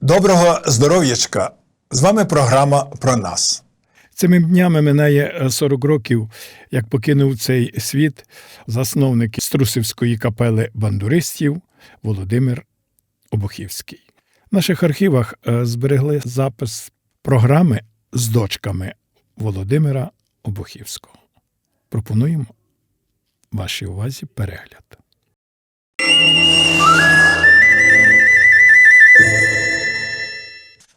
Доброго здоров'ячка! З вами програма про нас. Цими днями минає е, 40 років, як покинув цей світ засновник Струсівської капели бандуристів Володимир Обухівський. В наших архівах е, зберегли запис програми з дочками Володимира Обухівського. Пропонуємо вашій увазі перегляд.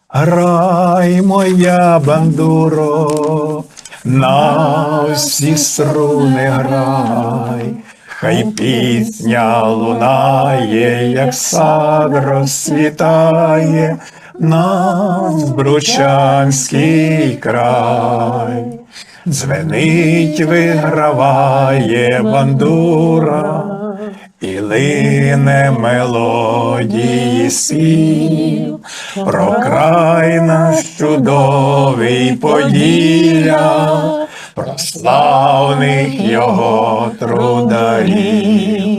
Грай, моя бандуро, на всі струни грай, хай пісня лунає, як сад розцвітає, наш Бручанський край. Дзвенить, виграває бандура, і лине мелодії спів, про край наш чудовий Поділля, про славних його трударів.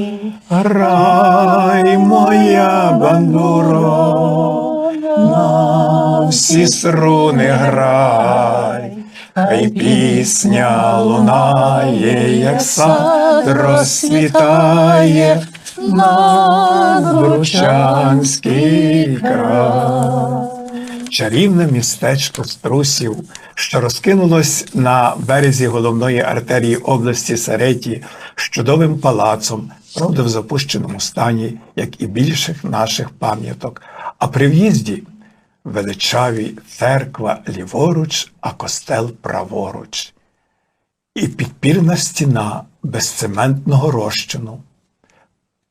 Грай, моя бандуро, на всі струни грай, хай пісня лунає, як сад розцвітає над Бручанський край. Чарівне містечко Струсів, що розкинулось на березі головної артерії області Сареті з чудовим палацом, правда в запущеному стані, як і більших наших пам'яток. А при в'їзді величаві церква ліворуч, а костел праворуч. І підпірна стіна безцементного розчину,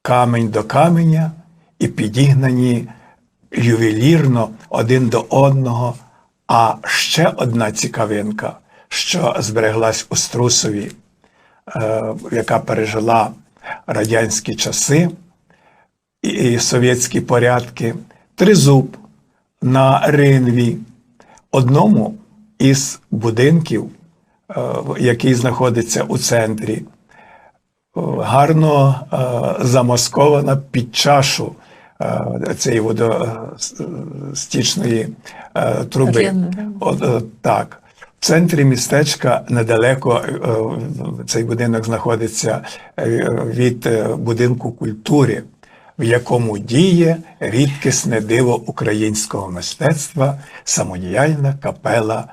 камень до каменя і підігнані ювелірно один до одного. А ще одна цікавинка, що збереглась у Струсові, е, яка пережила радянські часи і- совєтські порядки, тризуб на Ринві, одному із будинків, е, який знаходиться у центрі, е, гарно замаскована під чашу цієї водостічної е, труби. От, е, так. В центрі містечка недалеко е, цей будинок знаходиться е, від е, будинку культури, в якому діє рідкісне диво українського мистецтва, самодіяльна капела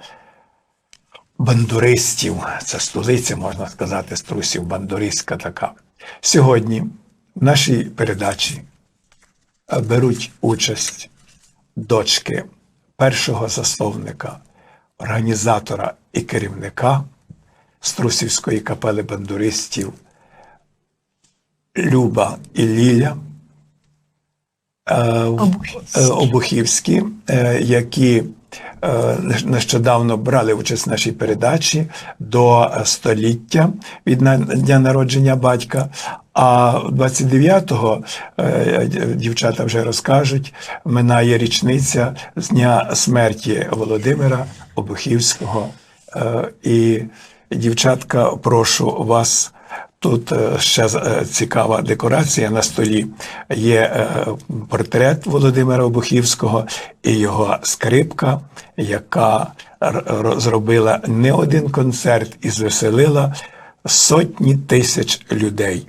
бандуристів. Це столиця, можна сказати, струсів, бандуристська така. Сьогодні в нашій передачі е, беруть участь дочки першого засновника, організатора і керівника Струсівської капели бандуристів Люба і Ліля е, Обухівські. е, Обухівські, е, які е, нещодавно брали участь в нашій передачі до століття від дня народження батька. А 29-го е, дівчата вже розкажуть, минає річниця з дня смерті Володимира Обухівського. Е, І дівчатка, прошу вас. Тут е, ще цікава декорація на столі. Є портрет Володимира Обухівського і його скрипка, яка зробила не один концерт і звеселила сотні тисяч людей.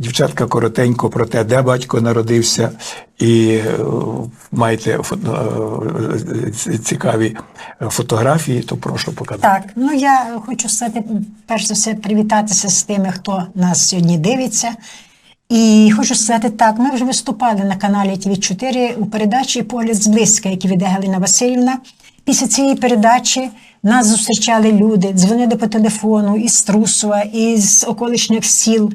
Дівчатка коротенько про те, де батько народився, і е, маєте е, цікаві фотографії, то прошу показати. Так, ну я хочу сказати, перш за все, привітатися з тими, хто нас сьогодні дивиться. І хочу сказати так: ми вже виступали на каналі ТВ4 у передачі Погляд зблизька, які веде Галина Васильівна. Після цієї передачі нас зустрічали люди, дзвонили по телефону із Трусова, із околишніх сіл,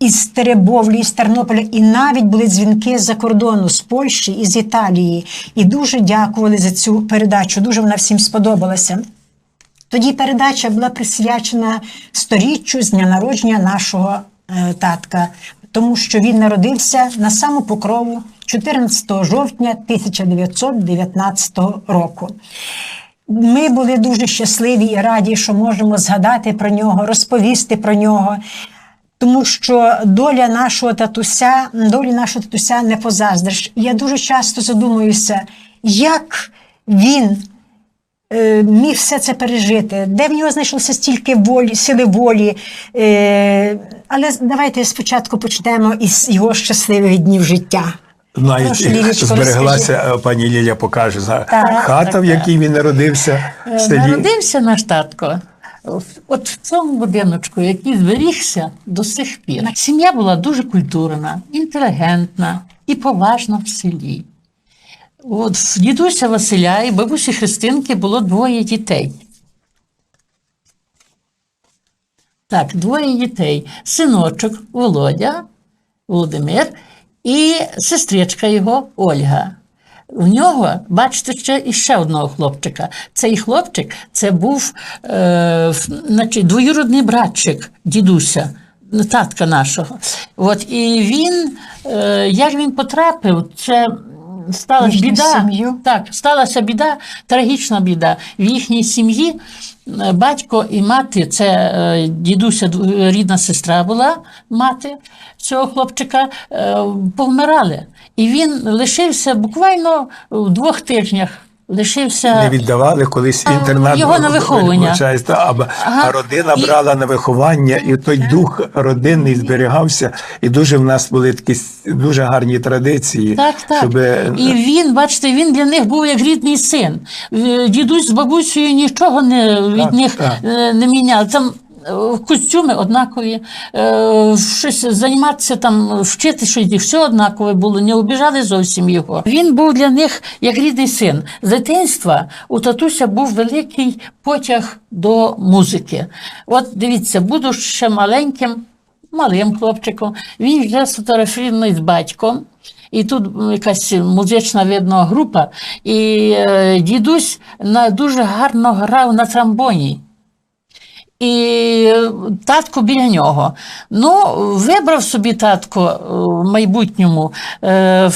із Теребовлі, із Тернополя, і навіть були дзвінки з-за кордону, з Польщі і з Італії. І дуже дякували за цю передачу. Дуже вона всім сподобалася. Тоді передача була присвячена сторіччю з дня народження нашого е, татка, тому що він народився на саму покрову 14 жовтня 1919 року. Ми були дуже щасливі і раді, що можемо згадати про нього, розповісти про нього. Тому що доля нашого татуся, долі нашого татуся не позаздриш. Я дуже часто задумуюся, як він е, міг все це пережити, де в нього знайшлося стільки волі, сили волі. Е, але давайте спочатку почнемо із його щасливих днів життя. Навіть Прошу, Лілічко, збереглася, е, пані Ліля покаже, Так, хата, так, в якій він народився в селі. Народився наш татко. От в цьому будиночку, який зберігся до сих пір. Сім'я була дуже культурна, інтелігентна і поважна в селі. От в дідуся Василя і бабусі Христинки було двоє дітей. Так, двоє дітей. Синочок Володя, Володимир і сестричка його Ольга. В нього, бачите, ще і ще одного хлопчика. Цей хлопчик це був е, значить, двоюродний братчик дідуся, татка нашого. От, і він, е, як він потрапив, це сталася біда. сім'ю? Так, сталася біда, трагічна біда. В їхній сім'ї е, батько і мати, це е, дідуся, дв- рідна сестра була мати цього хлопчика, е, повмирали. І він лишився буквально в двох тижнях. Лишився Не віддавали колись інтернат. його на виховування. А, Ага. а родина І- брала на виховання, і той дух родинний зберігався. І дуже в нас були такі дуже гарні традиції. Так, так. Щоб, е, І він, бачите, він для них був як рідний син. Е, Дідусь з бабусею нічого не від Так, них так. е, не міняли. Там костюми однакові, е, щось займатися там, вчити щось, і все однакове було, не обіжали зовсім його. Він був для них як рідний син. З дитинства у татуся був великий потяг до музики. От дивіться, буду ще маленьким малим хлопчиком. Він вже сфотографований з батьком. І тут якась музична видно група, і е, дідусь на, дуже гарно грав на трамбоні. І е, татко біля нього. Ну, вибрав собі татко е, в майбутньому е,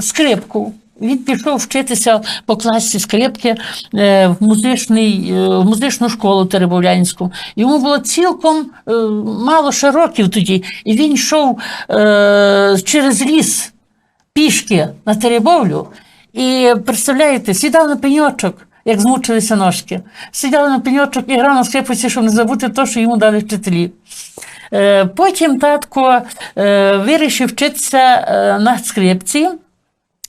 скрипку. Він пішов вчитися по класі скрипки в, музичний, в музичну школу Теребовлянську. Йому було цілком мало ще років тоді. І він йшов через ліс пішки на Теребовлю. І представляєте, сідав на пеньочок, як змучилися ножки. Сідав на пеньочок і грав на скрипці, щоб не забути те, що йому дали вчителі. Е, Потім татко е, вирішив вчитися е, на скрипці.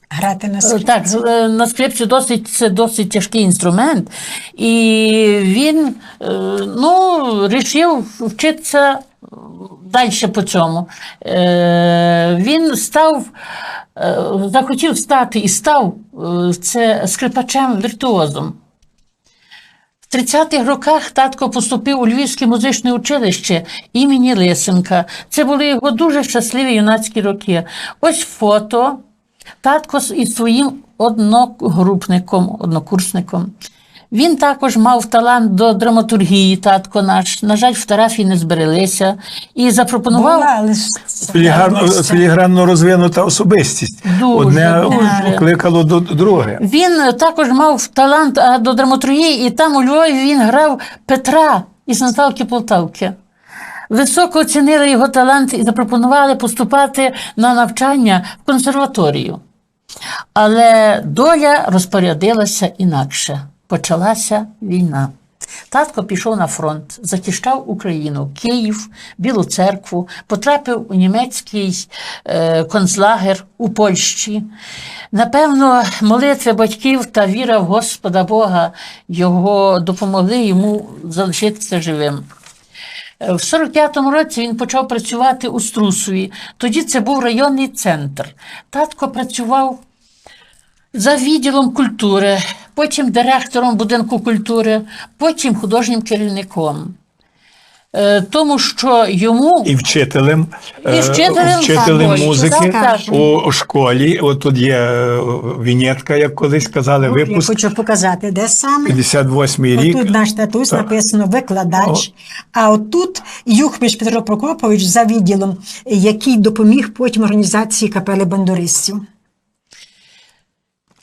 Грати на скрипці. Так, на скрипці досить, це досить тяжкий інструмент. І він ну, вирішив вчитися далі по цьому. Е, Він став, е, захотів стати і став е, це скрипачем віртуозом. В 30-х роках татко поступив у Львівське музичне училище імені Лисенка. Це були його дуже щасливі юнацькі роки. Ось фото. Татко із своїм одногрупником, однокурсником. Він також мав талант до драматургії, татко наш. На жаль, фотографії не збереглися. І запропонував. Була, філігранно, філігранно розвинута особистість. Дуже, Одне дуже. кликало до друге. Він також мав талант до драматургії, і там у Львові він грав Петра із Наталки Полтавки. Високо оцінили його талант і запропонували поступати на навчання в консерваторію. Але доля розпорядилася інакше. Почалася війна. Татко пішов на фронт, захищав Україну, Київ, Білу церкву, потрапив у німецький е, концлагер у Польщі. Напевно, молитви батьків та віра в Господа Бога його допомогли йому залишитися живим. Е, В 45-му році він почав працювати у Струсові. Тоді це був районний центр. Татко працював за відділом культури, потім директором будинку культури, потім художнім керівником. Е, Тому що йому І вчителем, І е, вчителем, вчителем так, музики так, так. у школі. От тут є е, вінєтка, як колись казали, я випуск хочу показати, де саме. 58-й рік. Отут наш татус написано викладач. А отут Юхміш Петро Прокопович за відділом, який допоміг потім організації капели бандуристів.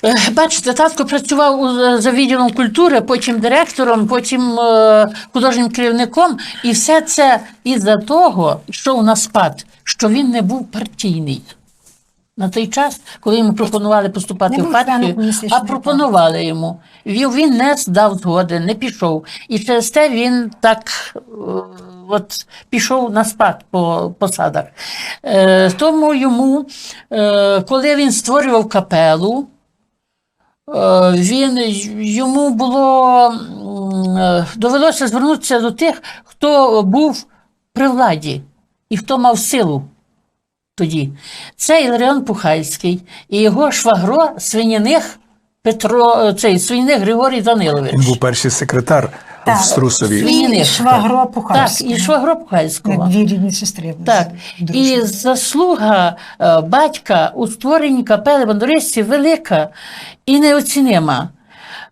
Е, Бачите, татко працював у- за відділом культури, потім директором, потім е, художнім керівником, і все це із-за того, що у нас спад, що він не був партійний. На той час, коли йому пропонували поступати Не в партію, а пропонували йому. Він, не дав згоди, не пішов. І через те він так е, от, пішов на спад по посадах. Е, тому йому, е, коли він створював капелу, Е, він йому було е, довелося звернутися до тих, хто був при владі і хто мав силу тоді. Це Іларіон Пухальський і його швагро свиняних Петро, е, цей свиняних Григорій Данилович. Він був перший секретар. В Струсові. І Швагро Так, і швагро Пухальського. Дві рідні сестри. Так, дружні. і заслуга е, батька у створенні капели бандуристів велика і неоцінима.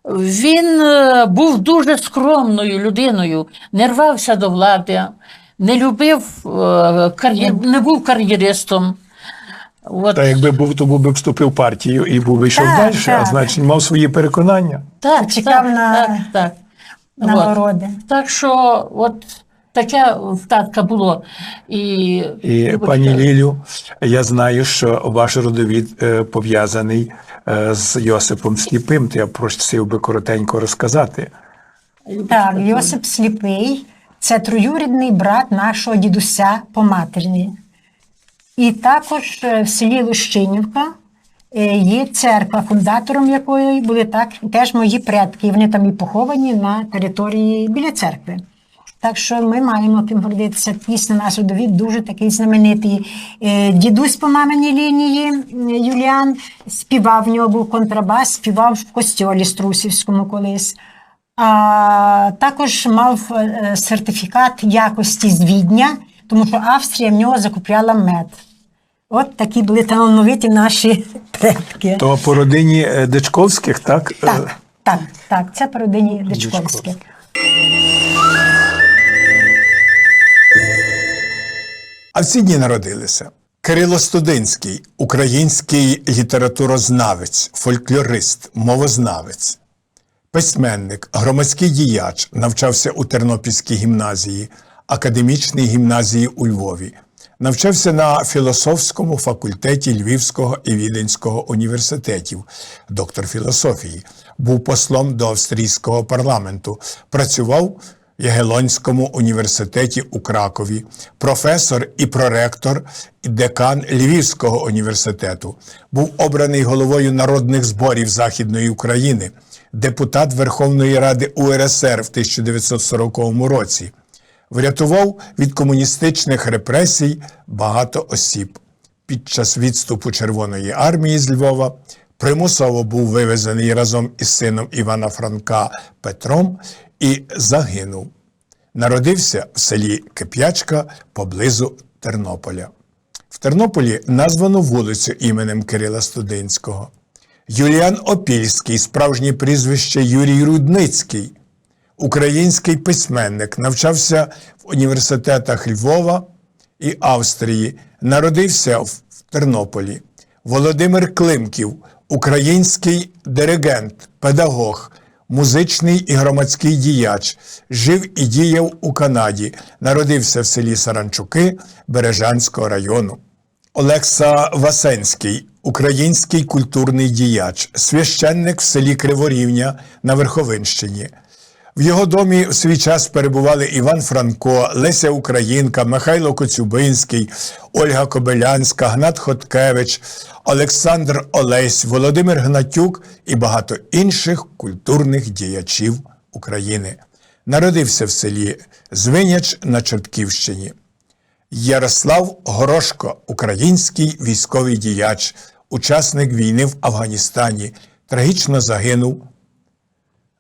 Він е, був дуже скромною людиною, не рвався до влади, не любив е, кар'єр, не був кар'єристом. От, Та якби був, то був би вступив в партію і був би йшов далі, а значить мав свої переконання. так, так, на- так, так. От. Нагороди. Так що, от таке в татка було. І, І пані Лілю, я знаю, що ваш родовід е, пов'язаний е, з Йосипом Сліпим. То я просив би коротенько розказати. Так, Йосип Сліпий це троюрідний брат нашого дідуся по матері. І також е, в селі Лущинівка є церква, фундатором якої були так, теж мої предки. Вони там і поховані на території біля церкви. Так що ми маємо ким гордитися. Дійсно, наш родовід дуже такий знаменитий. Е, Дідусь по маминій лінії Юліан співав, в нього був контрабас, співав в костьолі Струсівському колись. А також мав е, сертифікат якості з Відня, тому що Австрія в нього закупляла мед. От такі були талановиті наші предки. То по родині е, Дичковських, так? Е, Так, так, так, це по родині Дичковських. А в ці дні народилися Кирило Студинський, український літературознавець, фольклорист, мовознавець, письменник, громадський діяч, навчався у Тернопільській гімназії, академічній гімназії у Львові, навчався на філософському факультеті Львівського і Віденського університетів, доктор філософії, був послом до австрійського парламенту, працював в Ягелонському університеті у Кракові, професор і проректор, і декан Львівського університету, був обраний головою народних зборів Західної України, депутат Верховної Ради УРСР в 1940 році. Врятував від комуністичних репресій багато осіб. Під час відступу Червоної армії з Львова примусово був вивезений разом із сином Івана Франка Петром і загинув. Народився в селі Кип'ячка поблизу Тернополя. В Тернополі названо вулицю іменем Кирила Студинського. Юліан Опільський, справжнє прізвище Юрій Рудницький, український письменник, навчався в університетах Львова і Австрії, народився в Тернополі. Володимир Климків, український диригент, педагог, музичний і громадський діяч, жив і діяв у Канаді, народився в селі Саранчуки Бережанського району. Олекса Васенський, український культурний діяч, священник в селі Криворівня на Верховинщині. В його домі в свій час перебували Іван Франко, Леся Українка, Михайло Коцюбинський, Ольга Кобилянська, Гнат Хоткевич, Олександр Олесь, Володимир Гнатюк і багато інших культурних діячів України. Народився в селі Звиняч на Чортківщині. Ярослав Горошко, український військовий діяч, учасник війни в Афганістані, трагічно загинув.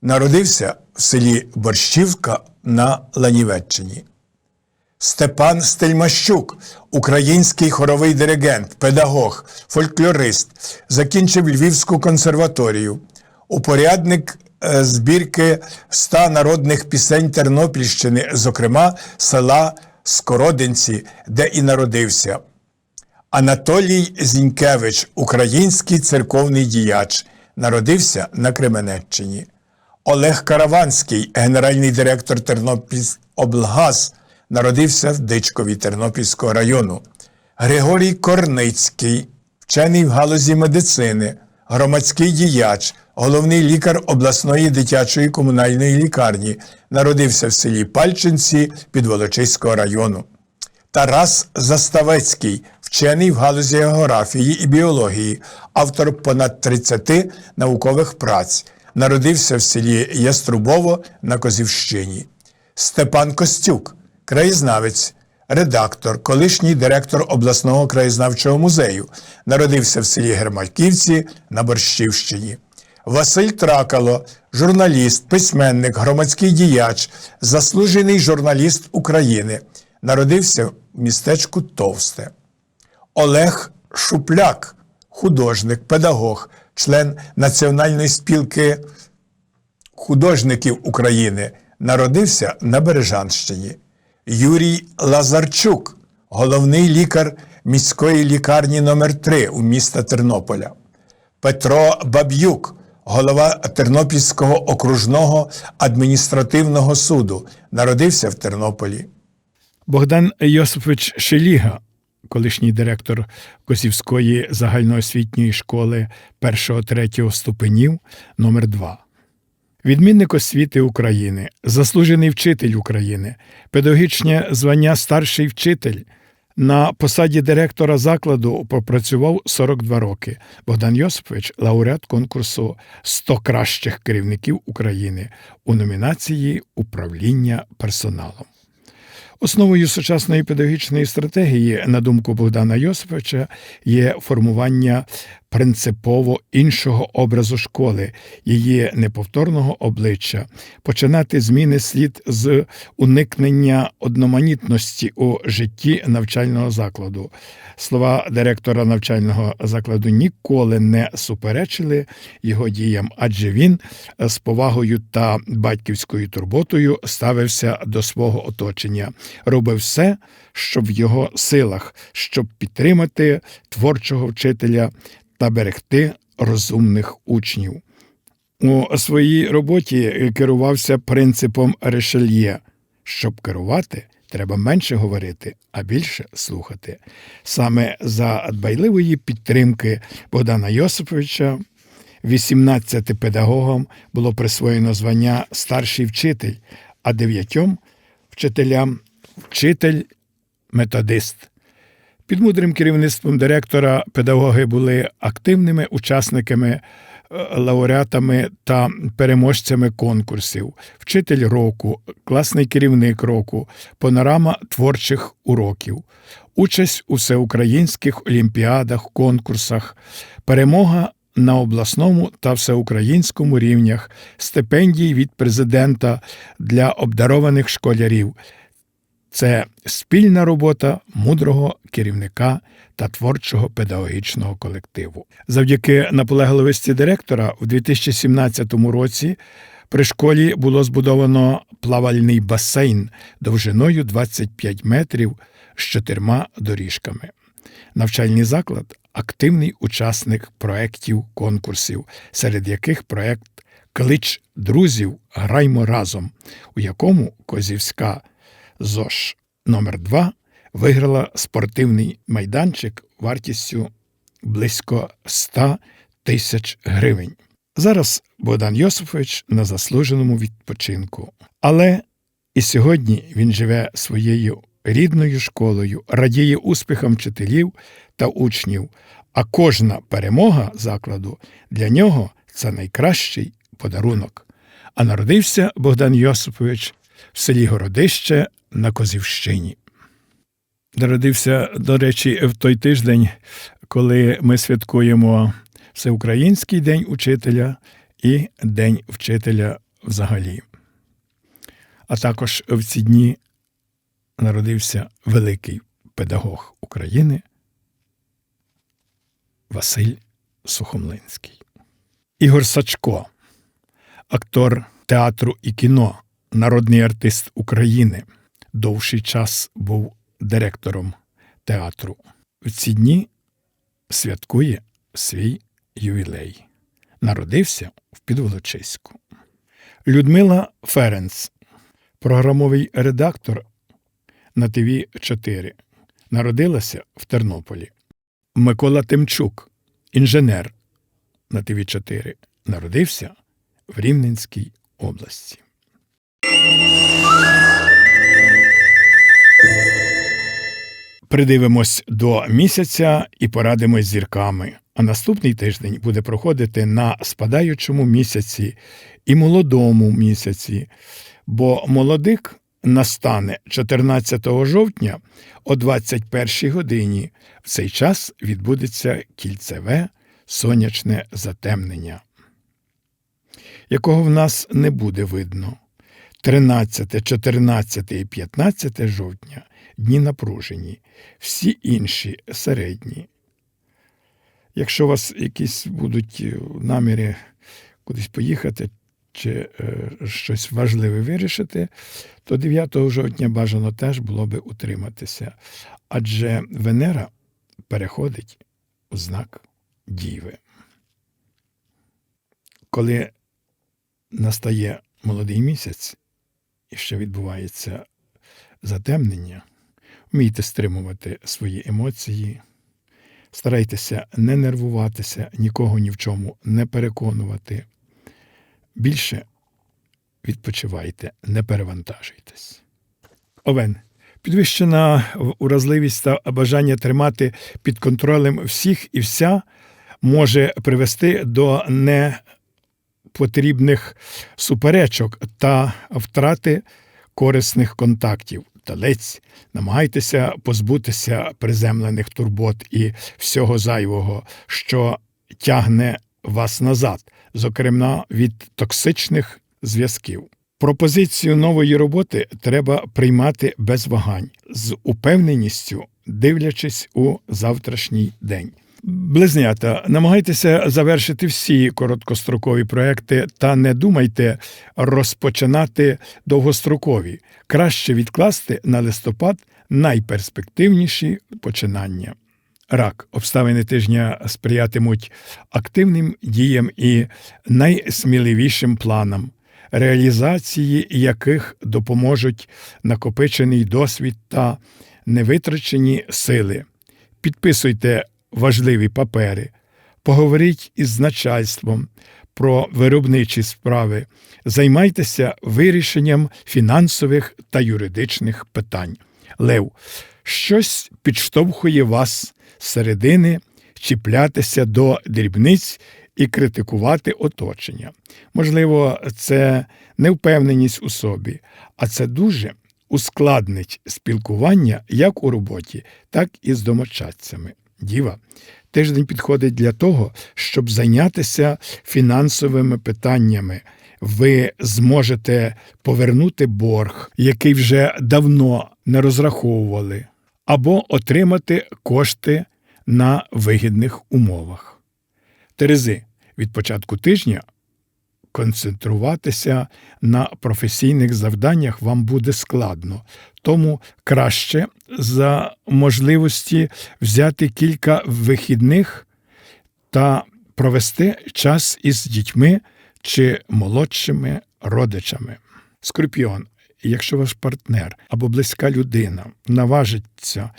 Народився в селі Борщівка на Ланівеччині. Степан Стельмащук, український хоровий диригент, педагог, фольклорист, закінчив Львівську консерваторію, упорядник е, збірки ста народних пісень Тернопільщини, зокрема села Скородинці, де і народився. Анатолій Зінькевич, український церковний діяч, народився на Кременеччині. Олег Караванський, генеральний директор Тернопільоблгаз, народився в Дичкові Тернопільського району. Григорій Корницький, вчений в галузі медицини, громадський діяч, головний лікар обласної дитячої комунальної лікарні, народився в селі Пальчинці Підволочиського району. Тарас Заставецький, вчений в галузі географії і біології, автор понад 30 наукових праць, народився в селі Яструбово на Козівщині. Степан Костюк, краєзнавець, редактор, колишній директор обласного краєзнавчого музею, народився в селі Гермаківці на Борщівщині. Василь Тракало, журналіст, письменник, громадський діяч, заслужений журналіст України, народився в містечку Товсте. Олег Шупляк, художник, педагог, член Національної спілки художників України, народився на Бережанщині. Юрій Лазарчук, головний лікар міської лікарні номер 3 у міста Тернополя. Петро Баб'юк, голова Тернопільського окружного адміністративного суду, народився в Тернополі. Богдан Йосипович Шеліга, колишній директор Косівської загальноосвітньої школи 1-3 ступенів номер 2 Відмінник освіти України, заслужений вчитель України, педагогічне звання старший вчитель. На посаді директора закладу попрацював 42 роки. Богдан Йосипович лауреат конкурсу «100 кращих керівників України у номінації Управління персоналом. Основою сучасної педагогічної стратегії, на думку Богдана Йосиповича, є формування принципово іншого образу школи, її неповторного обличчя, починати зміни слід з уникнення одноманітності у житті навчального закладу. Слова директора навчального закладу ніколи не суперечили його діям, адже він з повагою та батьківською турботою ставився до свого оточення, робив все, що в його силах, щоб підтримати творчого вчителя та берегти розумних учнів. У своїй роботі керувався принципом Решельє. Щоб керувати, треба менше говорити, а більше слухати. Саме за дбайливої підтримки Богдана Йосиповича 18 педагогам було присвоєно звання старший вчитель, а дев'ятьом вчителям вчитель-методист. Під мудрим керівництвом директора педагоги були активними учасниками, е, лауреатами та переможцями конкурсів, вчитель року, класний керівник року, панорама творчих уроків, участь у всеукраїнських олімпіадах, конкурсах, перемога на обласному та всеукраїнському рівнях, стипендії від президента для обдарованих школярів. Це спільна робота мудрого керівника та творчого педагогічного колективу. Завдяки наполегливості директора у 2017 році при школі було збудовано плавальний басейн довжиною 25 метрів з чотирма доріжками. Навчальний заклад активний учасник проєктів конкурсів, серед яких проєкт Клич друзів Граймо разом, у якому Козівська ЗОШ номер 2 виграла спортивний майданчик вартістю близько 100 тисяч гривень. Зараз Богдан Йосифович на заслуженому відпочинку. Але і сьогодні він живе своєю рідною школою, радіє успіхам вчителів та учнів, а кожна перемога закладу для нього це найкращий подарунок. А народився Богдан Йосипович в селі Городище на Козівщині. Народився, до речі, в той тиждень, коли ми святкуємо Всеукраїнський день учителя і День вчителя взагалі. А також в ці дні народився великий педагог України Василь Сухомлинський. Ігор Сачко, актор театру і кіно, народний артист України, довший час був директором театру. В ці дні святкує свій ювілей. Народився в Підволочиську. Людмила Ференц, програмовий редактор на ТВ 4 Народилася в Тернополі. Микола Тимчук, інженер на ТВ 4 Народився в Рівненській області. Придивимось до місяця і порадимось зірками. А наступний тиждень буде проходити на спадаючому місяці і молодому місяці, бо молодик настане 14 жовтня о 21 годині. В цей час відбудеться кільцеве сонячне затемнення, якого в нас не буде видно. 13, 14 і 15 жовтня дні напружені, всі інші середні. Якщо у вас якісь будуть е, наміри кудись поїхати чи е, щось важливе вирішити, то 9 жовтня бажано теж було би утриматися. Адже Венера переходить у знак Діви. Коли настає молодий місяць ще відбувається затемнення, вмійте стримувати свої емоції. Старайтеся не нервуватися, нікого ні в чому не переконувати. Більше відпочивайте, не перевантажуйтесь. Овен. Підвищена уразливість та бажання тримати під контролем всіх і вся може привести до непотрібних суперечок та втрати корисних контактів. Талець, намагайтеся позбутися приземлених турбот і всього зайвого, що тягне вас назад, зокрема від токсичних зв'язків. Пропозицію нової роботи треба приймати без вагань, з упевненістю, дивлячись у завтрашній день. Близнята, намагайтеся завершити всі короткострокові проекти та не думайте розпочинати довгострокові. Краще відкласти на листопад найперспективніші починання. Рак обставини тижня сприятимуть активним діям і найсміливішим планам, реалізації яких допоможуть накопичений досвід та невитрачені сили. Підписуйте важливі папери, поговоріть із начальством про виробничі справи, займайтеся вирішенням фінансових та юридичних питань. Лев, щось підштовхує вас середини чіплятися до дрібниць і критикувати оточення. Можливо, це невпевненість у собі, а це дуже ускладнить спілкування як у роботі, так і з домочадцями. Діва, тиждень підходить для того, щоб зайнятися фінансовими питаннями. Ви зможете повернути борг, який вже давно не розраховували, або отримати кошти на вигідних умовах. Терези від початку тижня концентруватися на професійних завданнях вам буде складно, тому краще за можливості взяти кілька вихідних та провести час із дітьми чи молодшими родичами. Скорпіон, якщо ваш партнер або близька людина наважиться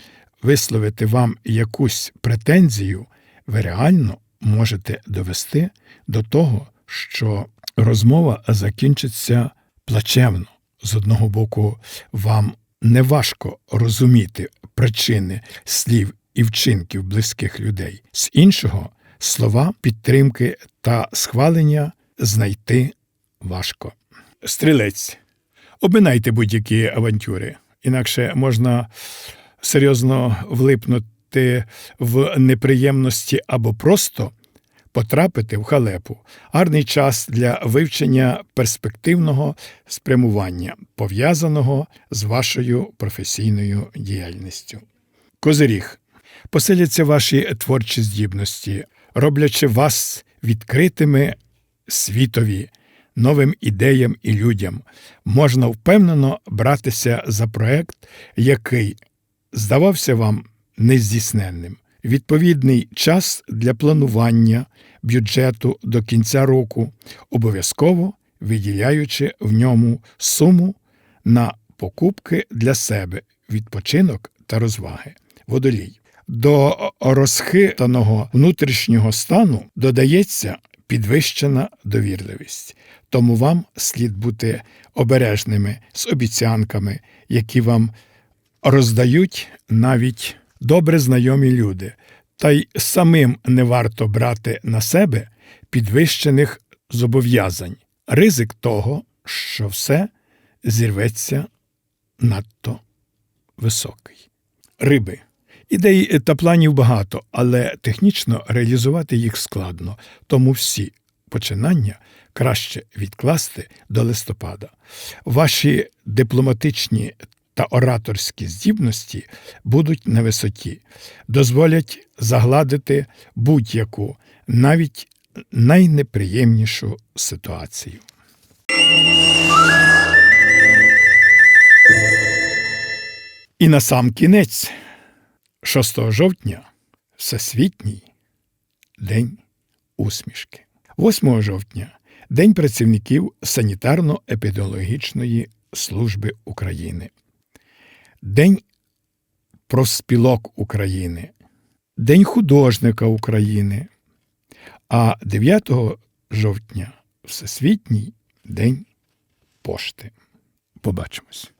висловити вам якусь претензію, ви реально можете довести до того, що розмова закінчиться плачевно. З одного боку, вам неважко розуміти причини слів і вчинків близьких людей, з іншого слова підтримки та схвалення знайти важко. Стрілець. Обминайте будь-які авантюри, інакше можна серйозно влипнути в неприємності або просто потрапити в халепу. Гарний час для вивчення перспективного спрямування, пов'язаного з вашою професійною діяльністю. Козиріг. Поселяться ваші творчі здібності, роблячи вас відкритими світові, новим ідеям і людям. Можна впевнено братися за проект, який здавався вам нездійсненним. Відповідний час для планування, бюджету до кінця року, обов'язково виділяючи в ньому суму на покупки для себе, відпочинок та розваги. Водолій. До розхитаного внутрішнього стану додається підвищена довірливість. Тому вам слід бути обережними з обіцянками, які вам роздають навіть добре знайомі люди, та й самим не варто брати на себе підвищених зобов'язань. Ризик того, що все зірветься надто високий. Риби. Ідей та планів багато, але технічно реалізувати їх складно, тому всі починання краще відкласти до листопада. Ваші дипломатичні та ораторські здібності будуть на висоті, дозволять загладити будь-яку, навіть найнеприємнішу ситуацію. І на сам кінець, 6 жовтня, Всесвітній День усмішки. 8 жовтня День працівників санітарно-епідеміологічної служби України. День профспілок України, День художника України, а 9 жовтня Всесвітній День пошти. Побачимось.